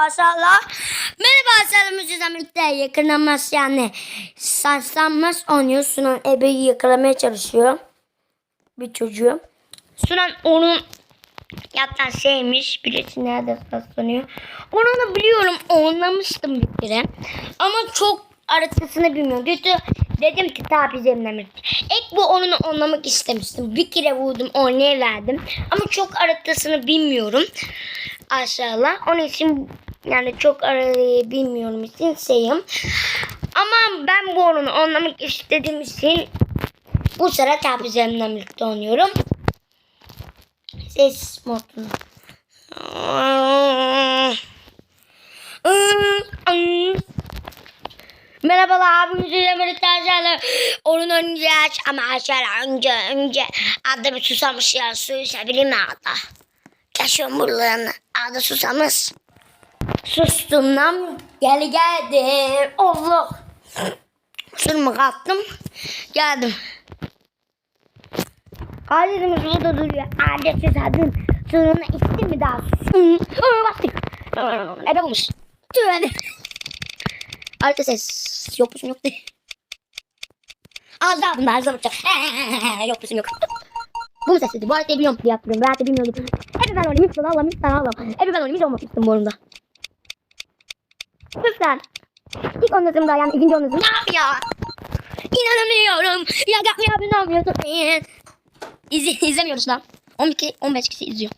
maşallah. Merhaba selam sizden birlikte yakalanmaz yani. Sarslanmaz oynuyor. Sunan ebeyi yakalamaya çalışıyor. Bir çocuğu. Sunan onun yaptan şeymiş. Birisi nerede saslanıyor. Onu da biliyorum. Oynamıştım bir kere. Ama çok arasını bilmiyorum. Kötü dedim ki tabi zemlemek. İlk bu oyunu oynamak istemiştim. Bir kere vurdum oynayıverdim. Ama çok arasını bilmiyorum. Aşağıla. Onun için yani çok arayı bilmiyorum için şeyim. Ama ben bu oyunu oynamak istediğim için bu sıra tabi zemlemek oynuyorum. Ses modunu. Merhabalar abimiz ile arkadaşlar. Onun önce ama aşağı önce önce adı bir susamış ya su içebilir mi adı? Yaşıyorum buralarını. Adı susamış. Sustum lan. Gel geldim. Allah. Sunumu kalktım. Geldim. Ailemiz burada duruyor. Adeti adın suyunu içti mi daha? Hı, bastık. Ebe bulmuş. Tüh hadi. Arka ses. Yok musun yok değil. Az daha bunlar az daha bakacağım. yok musun yok. Bu mu sesiydi? Bu haritayı biliyorum diye hatırlıyorum. Ben haritayı bilmiyordum. Ebi ben oynayayım. Allah'ım Allah'ım. Ebi ben oynayayım. Hiç olmak istedim bu oyunda. Lütfen. İlk daha yani ikinci. Ne yapıyor? İnanamıyorum. Ya yapmıyor abi ne yapıyorsun? İzle, izlemiyoruz lan. 12 15 kişi izliyor.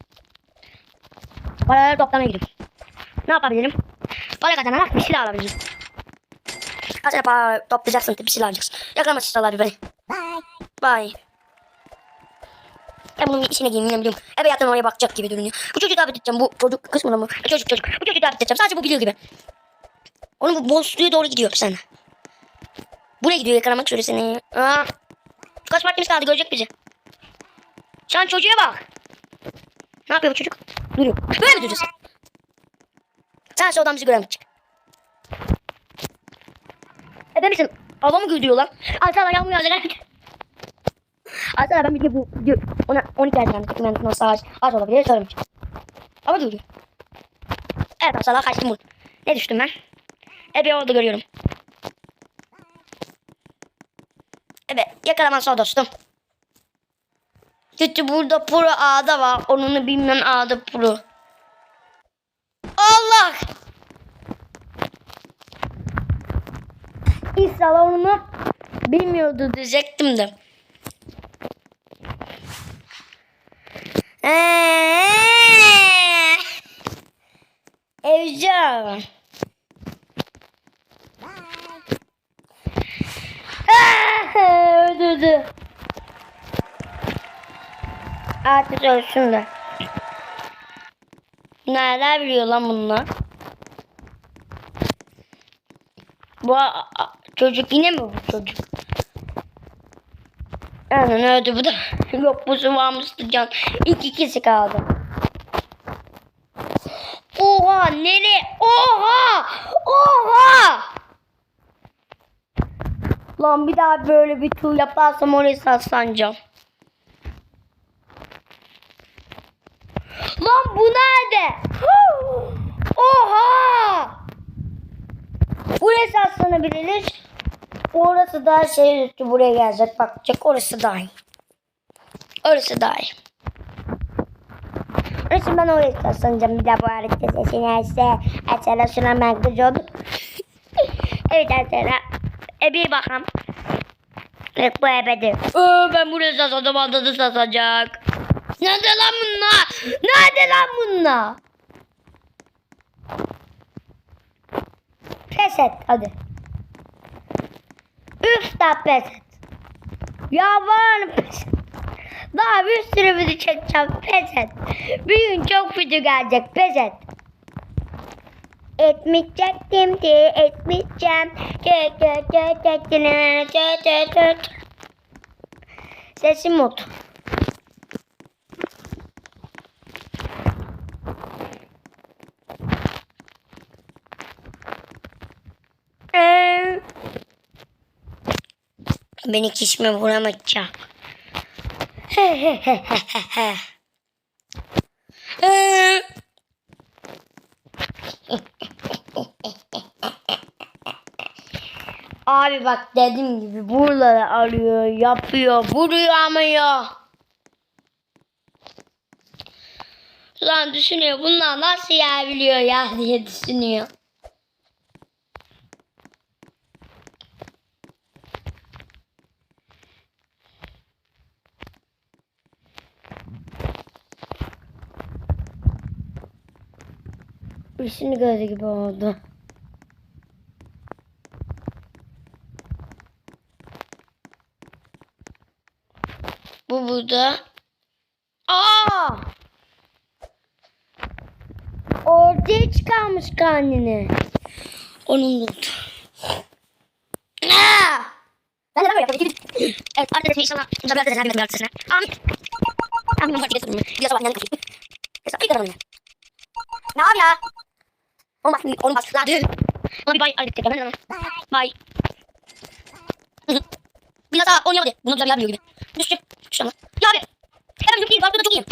Paraları toplamaya gidiyorum. Ne yapabilirim? Para kazanarak bir silah alabilirim. Kaç para toplayacaksın bir silah alacaksın. Yakalama silahlar beni. Bye. Bye. Ya bunun işine gireyim biliyorum. Eve yakın oraya bakacak gibi görünüyor. Bu çocuğu davet edeceğim. Bu çocuk kısmına mı? Çocuk çocuk. Bu çocuğu davet edeceğim. Sadece bu biliyor gibi. Onun bu bozluğa doğru gidiyor sen. Buraya gidiyor yakalamak süresini. Aa. Kaç partimiz kaldı görecek bizi. Sen çocuğa bak. Ne yapıyor bu çocuk? Duruyor. Böyle mi duracağız? Sen soldan bizi göremeyecek. Ebe misin? Hava mı gidiyor lan? Alsana yağmur yağacak. Alsana ben bir de bu diyor. Ona 12 yerden kapı mühendisine sağ az olabilir söylemeyeceğim. Ama duruyor. Evet Alsana kaçtım bunu. Ne düştüm ben? Ebe orada görüyorum. Evet yakalaman dostum. Kötü burada pro ağda var. Onunu bilmem ağda pro. Allah! İnşallah onu bilmiyordu diyecektim de. Eee! Evcan. Öldürdü. Artık ölsün de. Nereden biliyor lan bunlar? Bu çocuk yine mi bu çocuk? Aynen öldü bu da. Yok bu sıvamıştı can. İki kişi kaldı. Oha nereye? Oha! Oha! Lan bir daha böyle bir tur yaparsam oraya saslanacağım. Lan bu nerede? Oha! Buraya saslanabiliriz. Orası daha şey üstü buraya gelecek bakacak. Orası daha iyi. Orası daha iyi. Orası ben oraya saslanacağım. Bir daha bu harita sesini ise Esra Sunan ben kız oldum. evet Esra. E bir bakalım. Evet bu ebedi. Ee, ben buraya saslanacağım. Anda saslanacak. Nerede lan bunlar? Nerede lan bunlar? Pes et hadi. Üf da pes et. Ya var pes et. Daha bir sürü video çekeceğim pes et. Bir gün çok video gelecek pes et. Etmeyecektim diye etmeyeceğim. Tö tö tö tö tö tö tö. Sesim mut. Ee, Beni kişime vuramayacak. Ee, Abi bak dediğim gibi buraları arıyor, yapıyor, vuruyor amıyor. Lan düşünüyor bunlar nasıl yiyebiliyor ya diye düşünüyor. Birisini gördü gibi oldu. Bu burada. Aa! Ortaya çıkarmış kendini. Onun buldu. Ben de böyle. Evet arkadaşlar inşallah güzel bir arkadaşlar bir arkadaşlar. Amin. Amin. Amin. Amin. Bir sabah yanına kaçayım. Hesap bir kadar Ne abi ya? Olmaz. Olmaz. Lan. Ona bir bay. Hadi tekrar. Hemen Bay. Biraz daha oynayalım hadi. Bunu güzel yapmıyor gibi. Düştü. Şu an. Ya abi. Hemen yok değil. Barbuda çok iyiyim.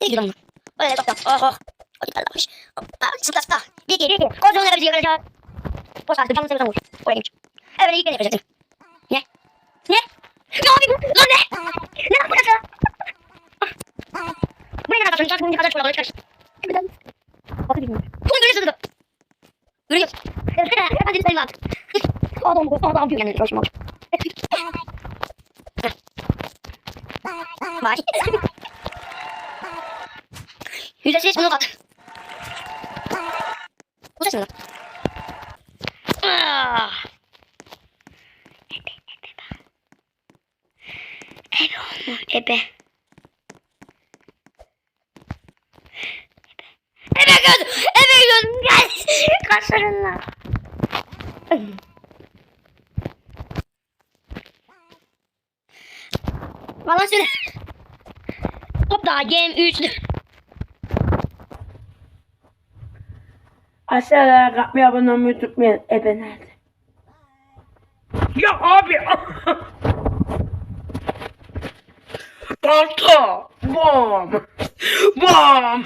İyi gidiyorum. Böyle çok da. Oh oh. O gitar almış. Aa, sıklaşta. Bir. Bir iki. Kontrol edebileceği kadar. Boş artık. Canlı seviyorsan vur. Oraya gitmiş. Evet ilk ben yapacaktım. Ne? Ne? Ne yapayım? Lan ne? Ne yapıyorsun? Buraya kadar kaçın. Çarpı kadar çorabına çıkarsın. Neden? Bakın bilmiyorum. Bunu böyle sığdı. Görüyor. Hadi sayın artık. Adam bu. Adam diyor yani. Hoşuma Vay. Yüzde sekiz bunu kat. Bu ses. Ebe, ebe bak. Ebe olma, ebe. Ebe gördüm, ebe gördüm. Gel, kaşlarınla. Bana söyle. Hop daha game 3. Aşağıya kalkmayı abone olmayı unutmayın. Ebe nerede? Ya abi. Balta. Bom. Bom.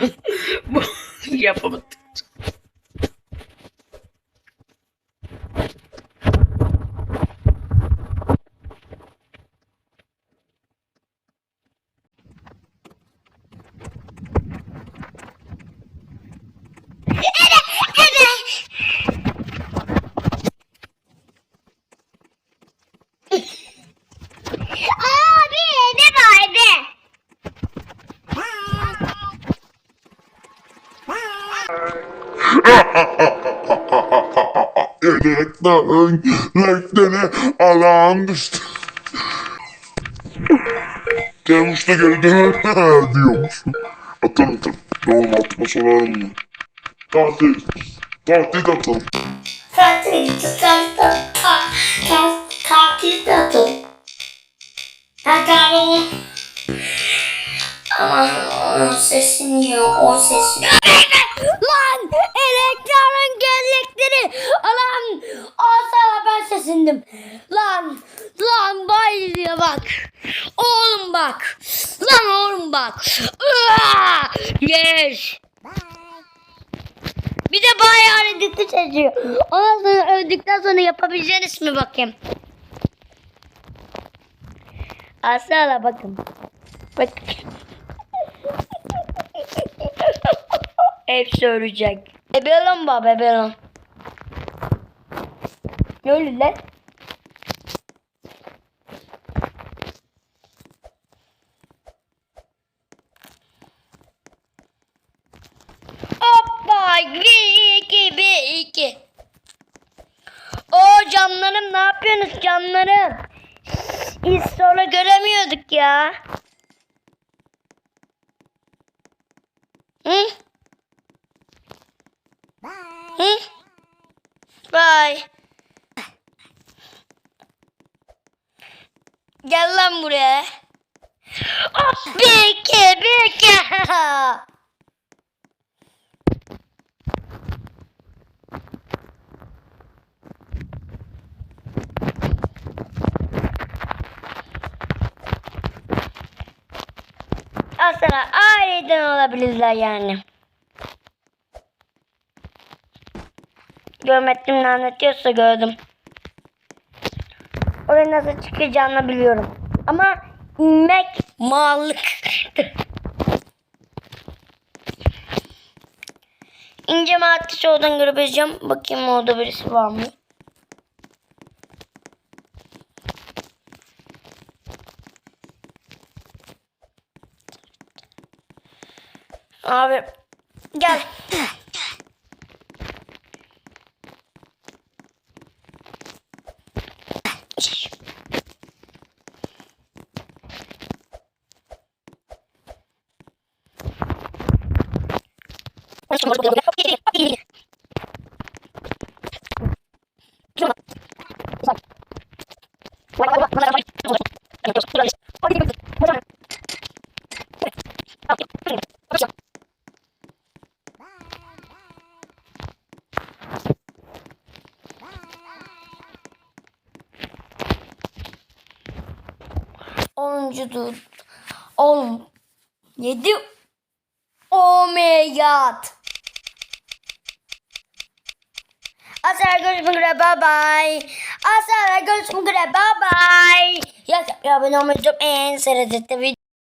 Bom. Yapamadım. Abi ne var be? Elekten, rektene alan düştü. Gelmiş de geldi diyormuş. Atarım atarım. Doğum altıma sorarım mı? Tatil. Tatil atalım. Tatil, tatil, tatil, tatil. Tatil. Aman o sesiniyor, o sesiniyor. Lan elektronun gözdekleri. Lan asala ben sesindim. Lan, lan bayılıyor bak. Oğlum bak. Lan oğlum bak. Yes. Bir de bayağı öldükçe çocuğu. Ondan sonra öldükten sonra yapabileceğiniz mi bakayım? Asla bakın. Bak. Hepsi ölecek. Bebelon ba bebelon. Ne oluyor lan? Hoppa! İki, bir, iki. O canlarım ne yapıyorsunuz canlarım? Biz sonra göremiyorduk ya. Hı? Hı? Bye. Gel lan buraya. Bir iki, bir iki. Aslında aileden olabilirler yani. Görmettim ne anlatıyorsa gördüm. oraya nasıl çıkacağını biliyorum. Ama inmek mallık. İnce madde oradan görebileceğim. Bakayım orada birisi var mı? Abi gel. Onuncu dur. On. Yedi. Oh. Asla görüşmek üzere bye bye. Asla görüşmek üzere bye bye. Ya, ben olmayacağım en seyredette video.